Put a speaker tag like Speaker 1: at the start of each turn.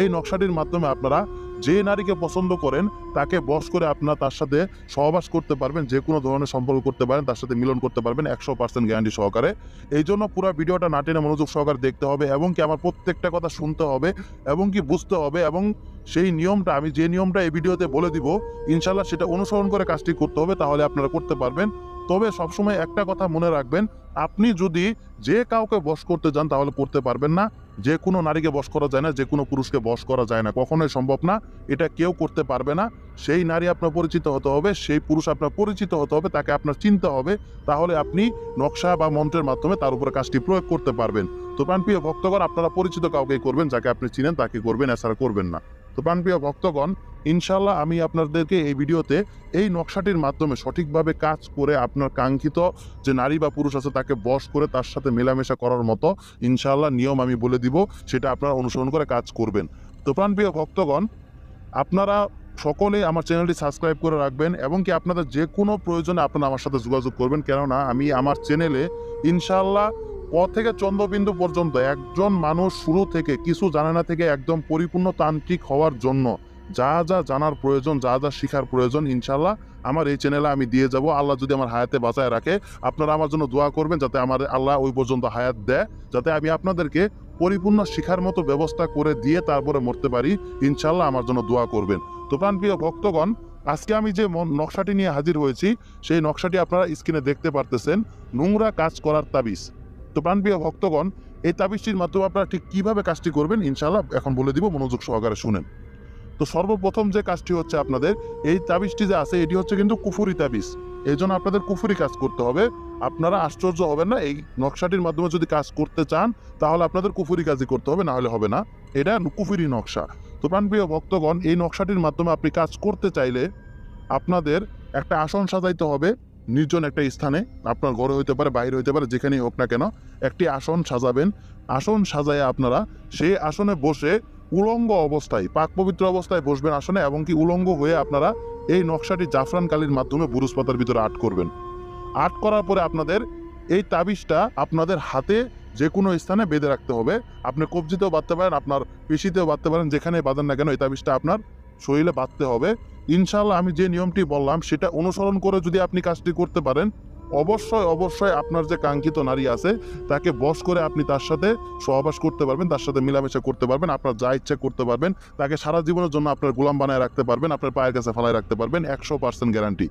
Speaker 1: এই নকশাটির মাধ্যমে আপনারা যে নারীকে পছন্দ করেন, তাকে বস করে আপনারা তার সাথে সহবাস করতে পারবেন, যে কোনো ধরনের সম্পর্ক করতে পারেন, তার সাথে মিলন করতে পারবেন একশো পার্সেন্ট গ্যারান্টি সহকারে। এই জন্য পুরো ভিডিওটা না টেনে মনোযোগ সহকারে দেখতে হবে এবং কি আমার প্রত্যেকটা কথা শুনতে হবে এবং কি বুঝতে হবে এবং সেই নিয়মটা, আমি যে নিয়মটা এই ভিডিওতে বলে দিব ইনশাল্লাহ সেটা অনুসরণ করে কাজটি করতে হবে, তাহলে আপনারা করতে পারবেন। তবে সবসময় একটা কথা মনে রাখবেন, আপনি যদি যে কাউকে বস করতে যান, তাহলে করতে পারবেন না। যে কোনো নারীকে বস করা যায় না, যে কোনো পুরুষকে বস করা যায় না। কখনোই সম্ভব না। এটা কেউ করতে পারবে না। সেই নারী আপনার পরিচিত হতে হবে, সেই পুরুষ আপনার পরিচিত হতে হবে, তাকে আপনার চিনতে হবে। তাহলে আপনি নকশা বা মন্ত্রের মাধ্যমে তার উপরে কাজটি প্রয়োগ করতে পারবেন। তো প্রাণপ্রিয় ভক্তগণ, আপনারা পরিচিত কাউকে করবেন, যাকে আপনি চিনেন তাকে করবেন, এছাড়া করবেন না। তো প্রাণপ্রিয় ভক্তগণ ইনশাল্লাহ আমি আপনাদেরকে এই ভিডিওতে এই নকশাটির মাধ্যমে সঠিকভাবে কাজ করে আপনার কাঙ্ক্ষিত যে নারী বা পুরুষ আছে তাকে বশ করে তার সাথে মেলামেশা করার মতো ইনশাল্লাহ নিয়ম আমি বলে দিব, সেটা আপনারা অনুসরণ করে কাজ করবেন। তো প্রাণপ্রিয় ভক্তগণ, আপনারা সকলেই আমার চ্যানেলটি সাবস্ক্রাইব করে রাখবেন এবং কি আপনাদের যে কোনো প্রয়োজনে আপনারা আমার সাথে যোগাযোগ করবেন। কেননা আমি আমার চ্যানেলে ইনশাল্লাহ ক থেকে চন্দ্রবিন্দু পর্যন্ত একজন মানুষ শুরু থেকে কিছু জানে না থেকে একদম পরিপূর্ণ তান্ত্রিক হওয়ার জন্য। যা যা জানার প্রয়োজন, যা যা শেখার প্রয়োজন ইনশাল্লাহ আমার এই চ্যানেলে আমি দিয়ে যাব। আল্লাহ যদি আমার হায়াতে বাঁচায় রাখে, আপনারা আমার জন্য দোয়া করবেন যাতে আমার আল্লাহ ওই পর্যন্ত হায়াত দেয়, যাতে আমি আপনাদেরকে পরিপূর্ণ শিখার মতো ব্যবস্থা করে দিয়ে তারপরে মরতে পারি। ইনশাল্লাহ আমার জন্য দোয়া করবেন। তো প্রাণপ্রিয় ভক্তগণ, আজকে আমি যে নকশাটি নিয়ে হাজির হয়েছি, সেই নকশাটি আপনারা স্ক্রিনে দেখতে পারতেছেন। নোংরা কাজ করার তাবিজ। তো প্রাণপ্রিয় ভক্তগণ, এই তাবিজটির মাধ্যমে আপনারা ঠিক কীভাবে কাজটি করবেন ইনশাল্লাহ এখন বলে দিব, মনোযোগ সহকারে শুনেন। তো সর্বপ্রথম যে কাজটি হচ্ছে আপনাদের, এই তাবিজটি যে আছে, এটি হচ্ছে কিন্তু কুফুরি তাবিজ। এই জন্য আপনাদের কুফুরি কাজ করতে হবে। আপনারা আশ্চর্য হবেন না, এই নকশাটির মাধ্যমে যদি কাজ করতে চান, তাহলে আপনাদের কুফুরি কাজই করতে হবে, না হলে হবে না। এটা কুফুরি নকশা। তো প্রাণপ্রিয় ভক্তগণ, এই নকশাটির মাধ্যমে আপনি কাজ করতে চাইলে আপনাদের একটা আসন সাজাইতে হবে। নির্জন একটা স্থানে আপনার ঘরে হইতে পারে, বাইরে হইতে পারে, যেখানেই হোক না কেন, একটি আসন সাজাবেন। আসন সাজায় আপনারা সেই আসনে বসে উলঙ্গ অবস্থায়, পাক পবিত্র অবস্থায় বসবেন আসনে এবং কি উলঙ্গ হয়ে আপনারা এই নকশাটি জাফরান কালির মাধ্যমে বুরুজ পাতার ভিতরে আর্ট করবেন। আর্ট করার পরে আপনাদের এই তাবিজটা আপনাদের হাতে যে কোনো স্থানে বেঁধে রাখতে হবে। আপনি কবজিতেও বাঁধতে পারেন, আপনার পেশিতেও বাঁধতে পারেন যেখানে বাঁধেন না কেন, এই তাবিজটা আপনার শরীরে বাঁধতে হবে। ইনশাল্লাহ আমি যে নিয়মটি বললাম, সেটা অনুসরণ করে যদি আপনি কাজটি করতে পারেন, অবশ্যই অবশ্যই আপনার যে কাঙ্ক্ষিত নারী আছে, তাকে বস করে আপনি তার সাথে সহবাস করতে পারবেন, তার সাথে মিলামেশা করতে পারবেন, আপনার যা ইচ্ছা করতে পারবেন, তাকে সারা জীবনের জন্য আপনার গোলাম বানায় রাখতে পারবেন, আপনার পায়ের কাছে ফালায় রাখতে পারবেন, একশো পার্সেন্ট গ্যারান্টি